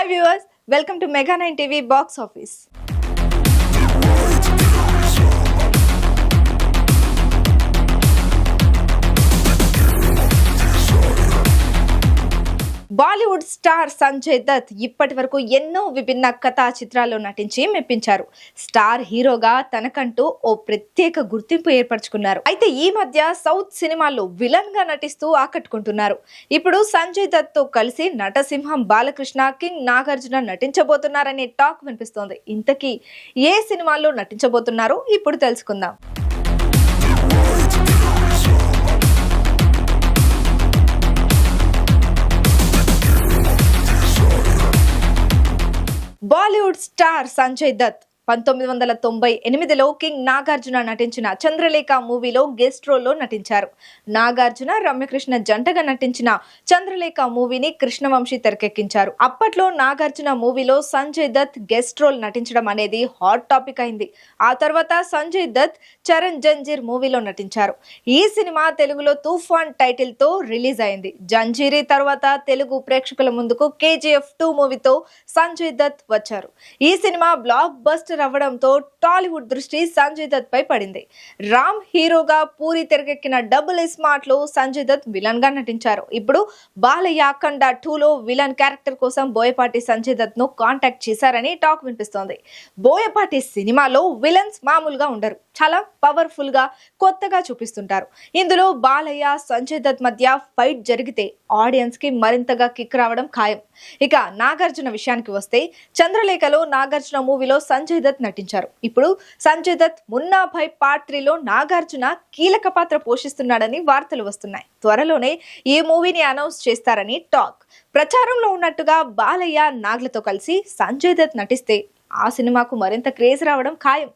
hi viewers welcome to mega nine TV box office Bollywood star Sanjay Dutt ఇప్పటి వరకు ఎన్నో విభిన్న కథా చిత్రాల్లో నటించి మెప్పించారు. స్టార్ హీరోగా తనకంటూ ఓ ప్రత్యేక గుర్తింపు ఏర్పరచుకున్నారు. అయితే ఈ మధ్య సౌత్ సినిమాల్లో విలన్గా నటిస్తూ ఆకట్టుకుంటున్నారు. ఇప్పుడు సంజయ్ దత్తో కలిసి నటసింహం బాలకృష్ణ కింగ్ నాగార్జున నటించబోతున్నారనే టాక్ వినిపిస్తోంది. ఇంతకీ ఏ సినిమాల్లో నటించబోతున్నారో ఇప్పుడు తెలుసుకుందాం. బాలీవుడ్ స్టార్ సంజయ్ దత్ పంతొమ్మిది వందల తొంభై ఎనిమిదిలో కింగ్ నాగార్జున నటించిన చంద్రలేఖ మూవీలో గెస్ట్ రోల్లో నటించారు. నాగార్జున రమ్యకృష్ణ జంటగా నటించిన చంద్రలేఖ మూవీని కృష్ణవంశీ తెరకెక్కించారు. అప్పట్లో నాగార్జున మూవీలో సంజయ్ దత్ గెస్ట్ రోల్ నటించడం అనేది హాట్ టాపిక్ అయింది. ఆ తర్వాత సంజయ్ దత్ చరణ్ జంజీర్ మూవీలో నటించారు. ఈ సినిమా తెలుగులో తుఫాన్ టైటిల్తో రిలీజ్ అయింది. జంజీరి తర్వాత తెలుగు ప్రేక్షకుల ముందుకు కేజీఎఫ్ టూ మూవీతో సంజయ్ దత్ వచ్చారు. ఈ సినిమా బ్లాక్ బస్టర్ అవ్వడంతో టాలీవుడ్ దృష్టి సంజయ్ దత్ పై పడింది. రామ్ హీరోగా పూరి తెరకెక్కిన డబుల్ స్మార్ట్లో సంజయ్ దత్ విలన్గా నటించారు. ఇప్పుడు బాలయ్య అఖండ టూలో విలన్ క్యారెక్టర్ కోసం బోయపాటి సంజయ్ దత్ను కాంటాక్ట్ చేశారని టాక్ వినిపిస్తోంది. బోయపాటి సినిమాలో విలన్స్ మామూలుగా ఉండరు. చాలా పవర్ఫుల్గా కొత్తగా చూపిస్తుంటారు. ఇందులో బాలయ్య సంజయ్ దత్ మధ్య ఫైట్ జరిగితే ఆడియన్స్కి మరింతగా కిక్ రావడం ఖాయం. ఇక నాగార్జున విషయానికి వస్తే చంద్రలేఖలో నాగార్జున మూవీలో సంజయ్ దత్ నటించారు. ఇప్పుడు సంజయ్ దత్ మున్నాభాయ్ పార్ట్ త్రీలో నాగార్జున కీలక పాత్ర పోషిస్తున్నాడని వార్తలు వస్తున్నాయి. త్వరలోనే ఈ మూవీని అనౌన్స్ చేస్తారని టాక్. ప్రచారంలో ఉన్నట్టుగా బాలయ్య నాగ్లతో కలిసి సంజయ్ దత్ నటిస్తే ఆ సినిమాకు మరింత క్రేజ్ రావడం ఖాయం.